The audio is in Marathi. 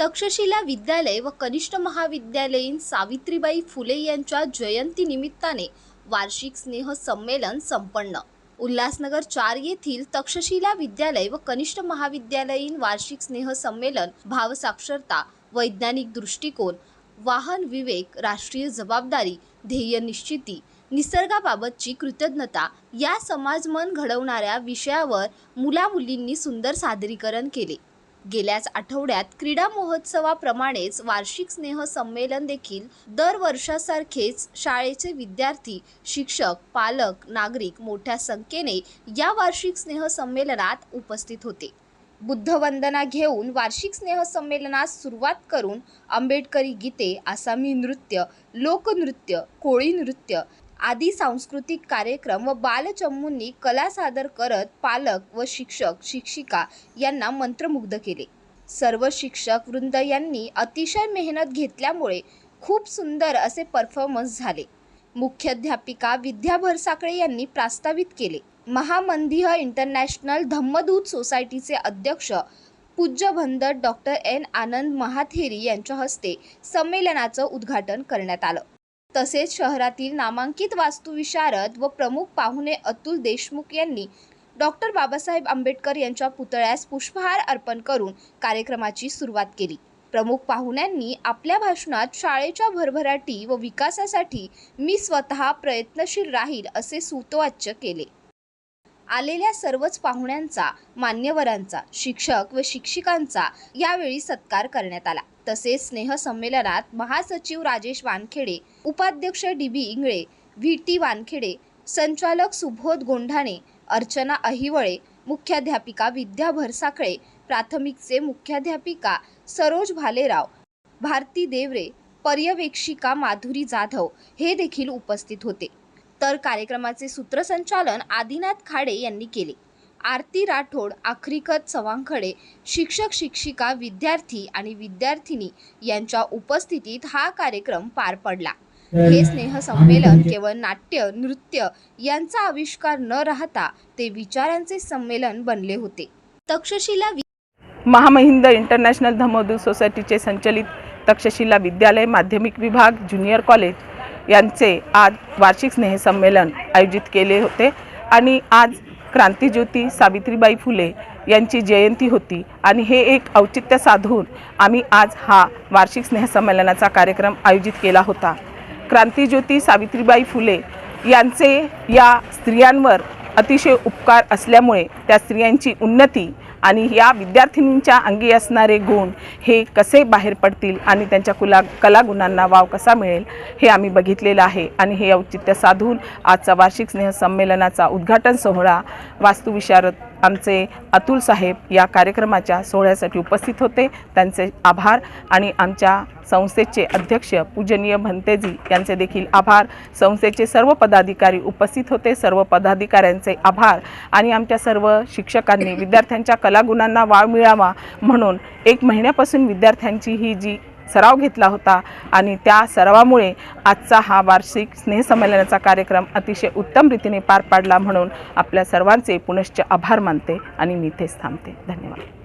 तक्षशिला विद्यालय व कनिष्ठ महाविद्यालयीन सावित्रीबाई फुले यांच्या जयंती निमित्ताने वार्षिक स्नेह संमेलन संपन्न. उल्हासनगर चार येथील तक्षशिला विद्यालय व कनिष्ठ महाविद्यालयीन वार्षिक स्नेह संमेलन भावसाक्षरता वैज्ञानिक दृष्टिकोन वाहन विवेक राष्ट्रीय जबाबदारी ध्येय निश्चिती निसर्गाबाबतची कृतज्ञता या समाजमन घडवणाऱ्या विषयावर मुलामुलींनी सुंदर सादरीकरण केले. गेल्याच आठवड्यात क्रीडा महोत्सवाप्रमाणेच वार्षिक स्नेह संमेलन देखील दरवर्षासारखेच शाळेचे विद्यार्थी शिक्षक पालक नागरिक मोठ्या संख्येने या वार्षिक स्नेह संमेलनात उपस्थित होते. बुद्धवंदना घेऊन वार्षिक स्नेह संमेलनास सुरुवात करून आंबेडकरी गीते आसामी नृत्य लोकनृत्य कोळी नृत्य आदी सांस्कृतिक कार्यक्रम व बालचमूंनी कला सादर करत पालक व शिक्षक शिक्षिका यांना मंत्रमुग्ध केले. सर्व शिक्षक वृंद यांनी अतिशय मेहनत घेतल्यामुळे खूप सुंदर असे परफॉर्मन्स झाले. मुख्याध्यापिका विद्या भरसाकळे यांनी प्रास्तावित केले. महामंदिह इंटरनॅशनल धम्मदूत सोसायटीचे अध्यक्ष पूज्य भंदर डॉक्टर एन आनंद महाथेरी यांच्या हस्ते संमेलनाचं उद्घाटन करण्यात आलं. तसेच शहरातील नामांकित वास्तुविशारद व प्रमुख पाहुणे अतुल देशमुख यांनी डॉक्टर बाबासाहेब आंबेडकर यांच्या पुतळ्यास पुष्पहार अर्पण करून कार्यक्रमाची सुरुवात केली. प्रमुख पाहुण्यांनी आपल्या भाषणात शाळेच्या भरभराटी व विकासासाठी मी स्वतः प्रयत्नशील राहील असे सूतवाच्य केले. आलेल्या सर्वच पाहुण्यांचा मान्यवरांचा शिक्षक व शिक्षिकांचा यावेळी सत्कार करण्यात आला. तसेच स्नेहसंमेलनात महासचिव राजेश वानखेडे उपाध्यक्ष D B Ingle V T Wankhede संचालक सुबोध गोंढाणे अर्चना अहिवळे मुख्याध्यापिका विद्या भरसाकळे प्राथमिकचे मुख्याध्यापिका सरोज भालेराव भारती देवरे पर्यवेक्षिका माधुरी जाधव हे देखील उपस्थित होते. तर कार्यक्रमाचे सूत्रसंचालन आदिनाथ खाडे यांनी केले. आरती राठोड आखरीखत चव्हाणखडे शिक्षक शिक्षिका विद्यार्थी आणि विद्यार्थिनी यांच्या उपस्थितीत हा कार्यक्रम पार पडला. हे स्नेह संमेलन केवळ नाट्य नृत्य यांचा आविष्कार न राहता ते विचारांचे संमेलन बनले होते. तक्षशिला महामहिंद इंटरनॅशनल धम्मदूत सोसायटीचे संचलित तक्षशिला विद्यालय माध्यमिक विभाग ज्युनियर कॉलेज यांचे आज वार्षिक स्नेहसंमेलन आयोजित केले होते आणि आज क्रांतीज्योती सावित्रीबाई फुले यांची जयंती होती आणि हे एक औचित्य साधून आम्ही आज हा वार्षिक स्नेहसंमेलनाचा कार्यक्रम आयोजित केला होता. क्रांतीज्योती सावित्रीबाई फुले यांचे या स्त्रियांवर अतिशय उपकार असल्यामुळे त्या स्त्रियांची उन्नती आणि या विद्यार्थिनींच्या अंगी असणारे गुण हे कसे बाहेर पडतील आणि त्यांच्या कुला कलागुणांना वाव कसा मिळेल हे आम्ही बघितलेलं आहे. आणि हे औचित्य साधून आजचा वार्षिक स्नेह संमेलनाचा उद्घाटन सोहळा वास्तुविशारद आमचे अतुल साहेब या कार्यक्रमाच्या सोहळ्यासाठी उपस्थित होते. त्यांचे आभार आणि आमच्या संस्थेचे अध्यक्ष पूजनीय भंतेजी यांचे देखील आभार. संस्थेचे सर्व पदाधिकारी उपस्थित होते. सर्व पदाधिकाऱ्यांचे आभार आणि आमच्या सर्व शिक्षकांनी विद्यार्थ्यांच्या कलागुणांना वाव मिळावा म्हणून एक महिन्यापासून विद्यार्थ्यांची ही जी सराव घेतला होता आणि त्या सरावामुळे आजचा हा वार्षिक स्नेहसंमेलनाचा कार्यक्रम अतिशय उत्तम रीतीने पार पाडला म्हणून आपल्या सर्वांचे पुनश्च आभार मानते आणि मी इथेच थांबते. धन्यवाद.